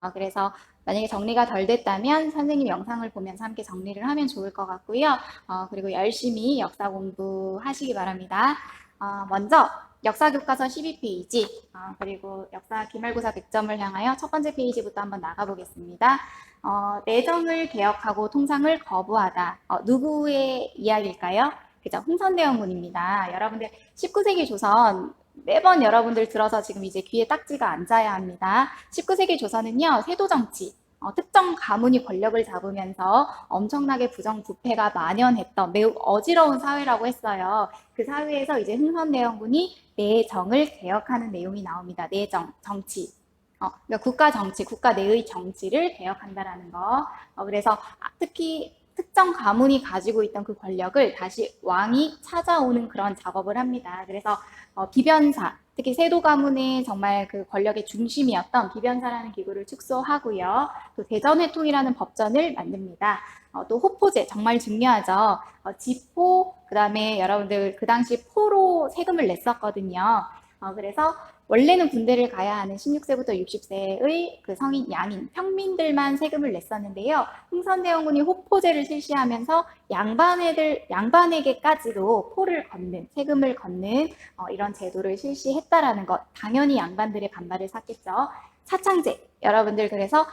어, 그래서 만약에 정리가 덜 됐다면 선생님 영상을 보면서 함께 정리를 하면 좋을 것 같고요. 어, 그리고 열심히 역사 공부하시기 바랍니다. 어, 먼저 역사 교과서 12페이지 어, 그리고 역사 기말고사 100점을 향하여 첫 번째 페이지부터 한번 나가보겠습니다. 어, 내정을 개혁하고 통상을 거부하다. 어, 누구의 이야기일까요? 그죠? 흥선대원군입니다. 여러분들 19세기 조선 매번 여러분들 들어서 지금 이제 귀에 딱지가 앉아야 합니다. 19세기 조선은요, 세도정치, 어, 특정 가문이 권력을 잡으면서 엄청나게 부정부패가 만연했던 매우 어지러운 사회라고 했어요. 그 사회에서 이제 흥선대원군이 내정을 개혁하는 내용이 나옵니다. 내정, 정치. 어, 그러니까 국가 정치, 국가 내의 정치를 개혁한다라는 거. 어, 그래서 아, 특히 특정 가문이 가지고 있던 그 권력을 다시 왕이 찾아오는 그런 작업을 합니다. 그래서 어, 비변사, 특히 세도 가문의 정말 그 권력의 중심이었던 비변사라는 기구를 축소하고요. 또 대전회통이라는 법전을 만듭니다. 어, 또 호포제 정말 중요하죠. 어, 지포 그다음에 여러분들 그 당시 포로 세금을 냈었거든요. 어, 그래서 원래는 군대를 가야 하는 16세부터 60세의 그 성인 양인 평민들만 세금을 냈었는데요. 흥선대원군이 호포제를 실시하면서 양반 애들 양반에게까지도 포를 걷는 세금을 걷는 어, 이런 제도를 실시했다라는 것 당연히 양반들의 반발을 샀겠죠. 사창제 여러분들 그래서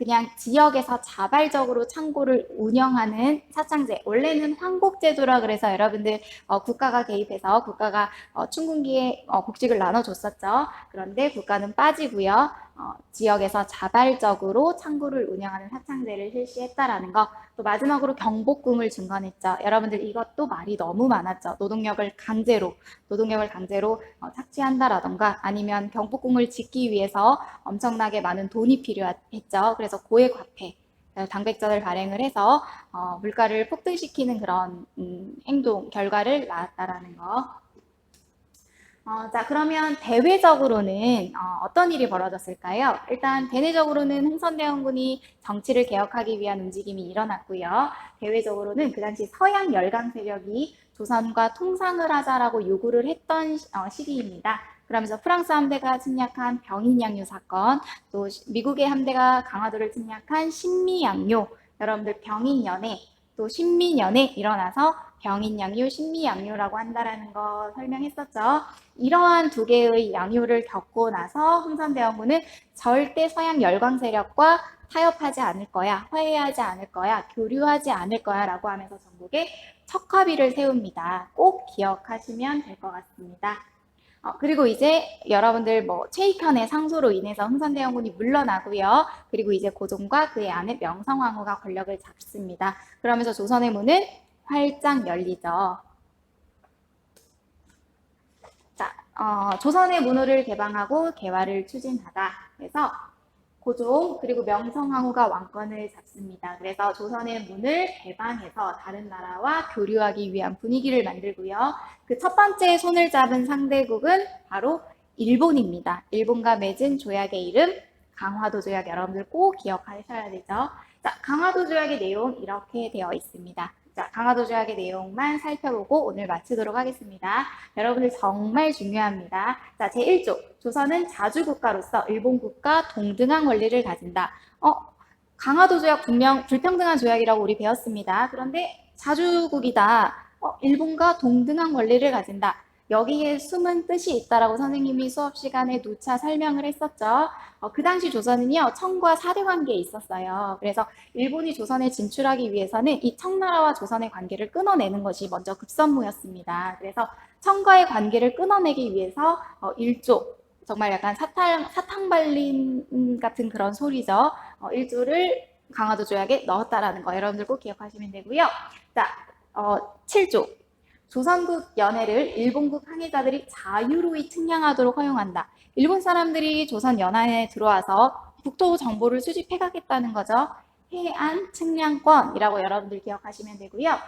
그냥 지역에서 자발적으로 창고를 운영하는 사창제 원래는 황곡제도라 그래서 여러분들 어, 국가가 개입해서 국가가 어, 춘군기에 어, 곡식을 나눠줬었죠. 그런데 국가는 빠지고요. 어, 지역에서 자발적으로 창구를 운영하는 사창제를 실시했다라는 거. 또 마지막으로 경복궁을 증건했죠. 여러분들 이것도 말이 너무 많았죠. 노동력을 강제로, 노동력을 강제로 어, 착취한다라던가 아니면 경복궁을 짓기 위해서 엄청나게 많은 돈이 필요했죠. 그래서 고액 화폐, 당백전을 발행을 해서 어, 물가를 폭등시키는 그런 음, 행동, 결과를 낳았다라는 거. 어, 자, 그러면 대외적으로는 어, 떤 일이 벌어졌을까요? 일단 대내적으로는 흥선대원군이 정치를 개혁하기 위한 움직임이 일어났고요. 대외적으로는 그 당시 서양 열강 세력이 조선과 통상을 하자라고 요구를 했던 어, 시기입니다. 그러면서 프랑스 함대가 침략한 병인양요 사건, 또 미국의 함대가 강화도를 침략한 신미양요, 여러분들 병인연애, 또 신민연애 일어나서 병인양요, 신미양요라고 한다라는 거 설명했었죠. 이러한 두 개의 양요를 겪고 나서 흥선대원군은 절대 서양 열광 세력과 타협하지 않을 거야, 화해하지 않을 거야, 교류하지 않을 거야 라고 하면서 전국에 척화비를 세웁니다. 꼭 기억하시면 될 것 같습니다. 어, 그리고 이제 여러분들 뭐 최익현의 상소로 인해서 흥선대원군이 물러나고요. 그리고 이제 고종과 그의 아내 명성황후가 권력을 잡습니다. 그러면서 조선의 문은 활짝 열리죠. 자, 어, 조선의 문호를 개방하고 개화를 추진하다. 그래서 고종 그리고 명성황후가 왕권을 잡습니다. 그래서 조선의 문을 개방해서 다른 나라와 교류하기 위한 분위기를 만들고요. 그 첫 번째 손을 잡은 상대국은 바로 일본입니다. 일본과 맺은 조약의 이름 강화도 조약 여러분들 꼭 기억하셔야 되죠. 자, 강화도 조약의 내용 이렇게 되어 있습니다. 자, 강화도 조약의 내용만 살펴보고 오늘 마치도록 하겠습니다. 여러분들 정말 중요합니다. 자, 제1조. 조선은 자주국가로서 일본 국가 동등한 권리를 가진다. 어, 강화도 조약 분명 불평등한 조약이라고 우리 배웠습니다. 그런데 자주국이다. 어, 일본과 동등한 권리를 가진다. 여기에 숨은 뜻이 있다라고 선생님이 수업 시간에 누차 설명을 했었죠. 어, 그 당시 조선은요, 청과 사대 관계에 있었어요. 그래서 일본이 조선에 진출하기 위해서는 이 청나라와 조선의 관계를 끊어내는 것이 먼저 급선무였습니다. 그래서 청과의 관계를 끊어내기 위해서 어, 일조, 정말 약간 사탕, 사탕 발린 같은 그런 소리죠. 어, 일조를 강화도 조약에 넣었다라는 거 여러분들 꼭 기억하시면 되고요. 자, 어, 7조. 조선국 연해를 일본국 항해자들이 자유로이 측량하도록 허용한다. 일본 사람들이 조선 연안에 들어와서 국토 정보를 수집해 가겠다는 거죠. 해안 측량권이라고 여러분들 기억하시면 되고요.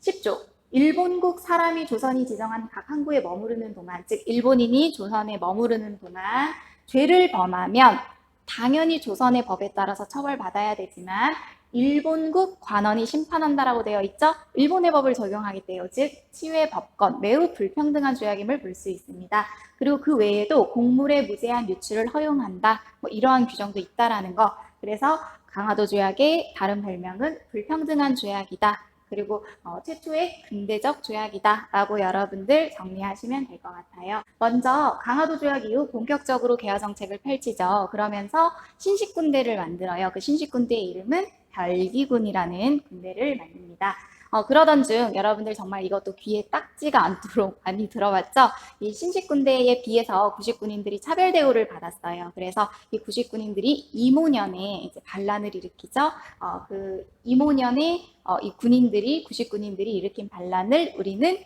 10조. 일본국 사람이 조선이 지정한 각 항구에 머무르는 동안, 즉 일본인이 조선에 머무르는 동안 죄를 범하면 당연히 조선의 법에 따라서 처벌받아야 되지만 일본국 관원이 심판한다라고 되어 있죠. 일본의 법을 적용하겠대요. 즉 치외 법권 매우 불평등한 조약임을 볼 수 있습니다. 그리고 그 외에도 곡물의 무제한 유출을 허용한다. 뭐 이러한 규정도 있다라는 거. 그래서 강화도 조약의 다른 별명은 불평등한 조약이다. 그리고 어, 최초의 근대적 조약이다라고 여러분들 정리하시면 될 것 같아요. 먼저 강화도 조약 이후 본격적으로 개화 정책을 펼치죠. 그러면서 신식 군대를 만들어요. 그 신식 군대의 이름은 별기군이라는 군대를 만듭니다. 어, 그러던 중 여러분들 정말 이것도 귀에 딱지가 않도록 많이 들어봤죠? 이 신식군대에 비해서 구식군인들이 차별 대우를 받았어요. 그래서 이 구식군인들이 이모년에 이제 반란을 일으키죠. 어, 그 이모년에 어, 이 군인들이 구식군인들이 일으킨 반란을 우리는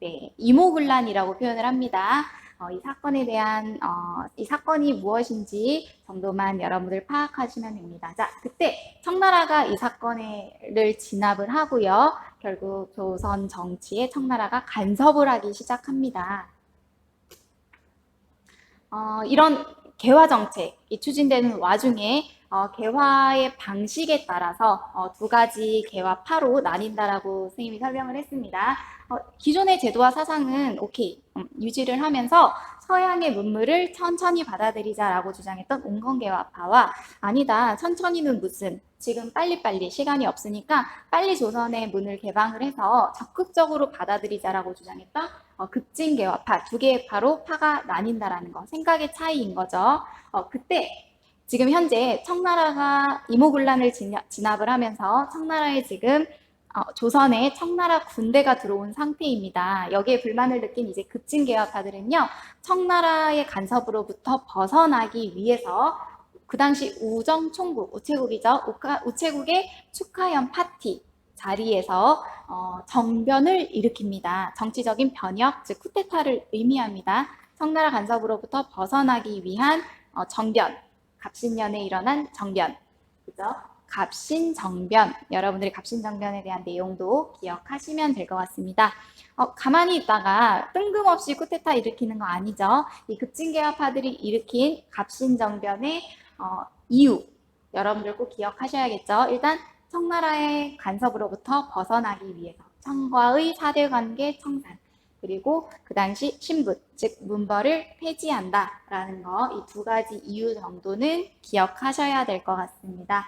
네, 이모군란이라고 표현을 합니다. 어, 이 사건에 대한 어, 이 사건이 무엇인지 정도만 여러분들 파악하시면 됩니다. 자, 그때 청나라가 이 사건을 진압을 하고요. 결국 조선 정치에 청나라가 간섭을 하기 시작합니다. 어, 이런 개화 정책이 추진되는 와중에 어, 개화의 방식에 따라서 어, 두 가지 개화파로 나뉜다라고 선생님이 설명을 했습니다. 어, 기존의 제도와 사상은 오케이 음, 유지를 하면서 서양의 문물을 천천히 받아들이자라고 주장했던 온건개화파와 아니다 천천히는 무슨 지금 빨리빨리 시간이 없으니까 빨리 조선의 문을 개방을 해서 적극적으로 받아들이자라고 주장했던 어, 급진개화파 두 개의 파로 파가 나뉜다라는 거 생각의 차이인 거죠. 어, 그때 지금 현재 청나라가 이모군란을 진압을 하면서 청나라에 지금 어, 조선에 청나라 군대가 들어온 상태입니다. 여기에 불만을 느낀 이제 급진개화파들은요, 청나라의 간섭으로부터 벗어나기 위해서 그 당시 우정총국, 우체국이죠. 우체국의 축하연 파티 자리에서 어, 정변을 일으킵니다. 정치적인 변혁, 즉 쿠데타를 의미합니다. 청나라 간섭으로부터 벗어나기 위한 어, 정변, 갑신년에 일어난 정변, 그죠? 갑신정변, 여러분들이 갑신정변에 대한 내용도 기억하시면 될 것 같습니다. 어, 가만히 있다가 뜬금없이 쿠데타 일으키는 거 아니죠. 이 급진개화파들이 일으킨 갑신정변의 어, 이유, 여러분들 꼭 기억하셔야겠죠. 일단 청나라의 간섭으로부터 벗어나기 위해서 청과의 사대 관계 청산, 그리고 그 당시 신분, 즉 문벌을 폐지한다라는 거 이 두 가지 이유 정도는 기억하셔야 될 것 같습니다.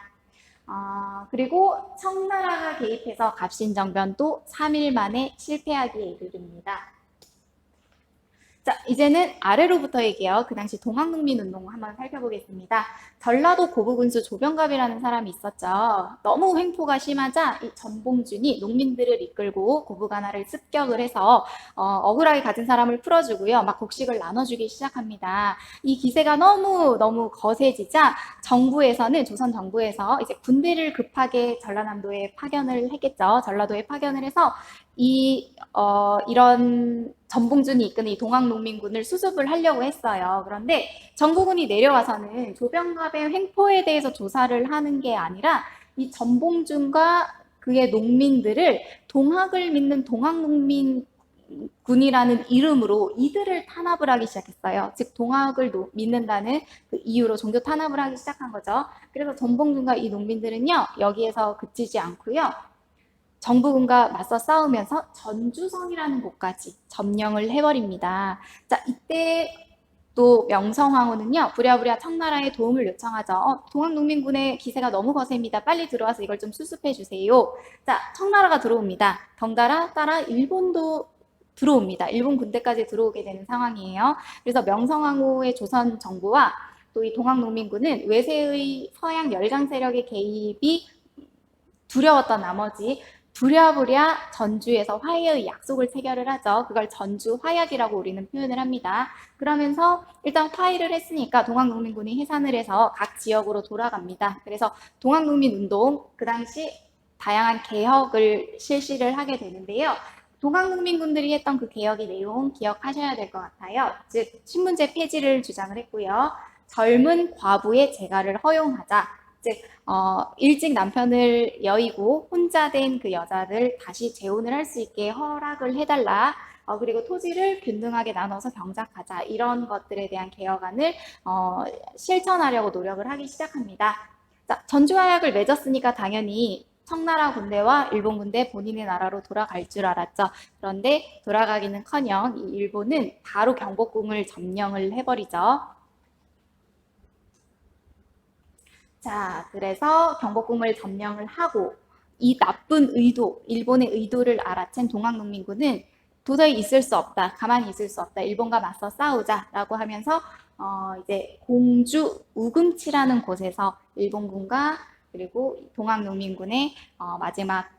아, 그리고 청나라가 개입해서 갑신정변도 3일 만에 실패하기에 이르릅니다. 자, 이제는 아래로부터 얘기해요. 그 당시 동학농민운동 한번 살펴보겠습니다. 전라도 고부군수 조병갑이라는 사람이 있었죠. 너무 횡포가 심하자 이 전봉준이 농민들을 이끌고 고부가나를 습격을 해서 어, 억울하게 가진 사람을 풀어주고요. 막 곡식을 나눠주기 시작합니다. 이 기세가 너무 너무 거세지자 정부에서는 조선 정부에서 이제 군대를 급하게 전라남도에 파견을 했겠죠. 전라도에 파견을 해서 이 어, 이런 전봉준이 이끄는 이 동학농민군을 수습을 하려고 했어요. 그런데 정부군이 내려와서는 조병갑의 횡포에 대해서 조사를 하는 게 아니라 이 전봉준과 그의 농민들을 동학을 믿는 동학농민 군이라는 이름으로 이들을 탄압을 하기 시작했어요. 즉 동학을 노, 믿는다는 그 이유로 종교 탄압을 하기 시작한 거죠. 그래서 전봉준과 이 농민들은요 여기에서 그치지 않고요 정부군과 맞서 싸우면서 전주성이라는 곳까지 점령을 해버립니다. 자, 이때 또 명성황후는요, 부랴부랴 청나라의 도움을 요청하죠. 어, 동학농민군의 기세가 너무 거셉니다. 빨리 들어와서 이걸 좀 수습해 주세요. 자, 청나라가 들어옵니다. 덩달아 따라 일본도 들어옵니다. 일본 군대까지 들어오게 되는 상황이에요. 그래서 명성황후의 조선 정부와 또 이 동학농민군은 외세의 서양 열강 세력의 개입이 두려웠던 나머지 부랴부랴 전주에서 화해의 약속을 체결을 하죠. 그걸 전주 화약이라고 우리는 표현을 합니다. 그러면서 일단 화해를 했으니까 동학농민군이 해산을 해서 각 지역으로 돌아갑니다. 그래서 동학농민운동 그 당시 다양한 개혁을 실시를 하게 되는데요. 동학농민군들이 했던 그 개혁의 내용 기억하셔야 될 것 같아요. 즉 신문제 폐지를 주장을 했고요. 젊은 과부의 재가를 허용하자. 즉 어, 일찍 남편을 여의고 혼자 된 그 여자를 다시 재혼을 할 수 있게 허락을 해달라. 어, 그리고 토지를 균등하게 나눠서 경작하자. 이런 것들에 대한 개혁안을 어, 실천하려고 노력을 하기 시작합니다. 자, 전주화약을 맺었으니까 당연히 청나라 군대와 일본 군대 본인의 나라로 돌아갈 줄 알았죠. 그런데 돌아가기는커녕 이 일본은 바로 경복궁을 점령을 해버리죠. 자, 그래서 경복궁을 점령을 하고 이 나쁜 의도, 일본의 의도를 알아챈 동학농민군은 도저히 있을 수 없다, 가만히 있을 수 없다, 일본과 맞서 싸우자라고 하면서 어, 이제 공주 우금치라는 곳에서 일본군과 그리고 동학농민군의 어, 마지막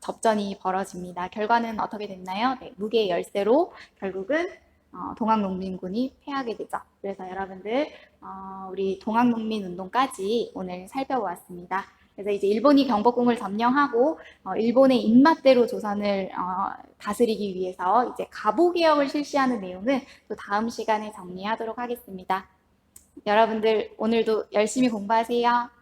접전이 벌어집니다. 결과는 어떻게 됐나요? 네, 무게 열세로 결국은 어, 동학농민군이 패하게 되죠. 그래서 여러분들 어, 우리 동학농민 운동까지 오늘 살펴보았습니다. 그래서 이제 일본이 경복궁을 점령하고 어, 일본의 입맛대로 조선을 어, 다스리기 위해서 이제 가보 개혁을 실시하는 내용은 또 다음 시간에 정리하도록 하겠습니다. 여러분들 오늘도 열심히 공부하세요.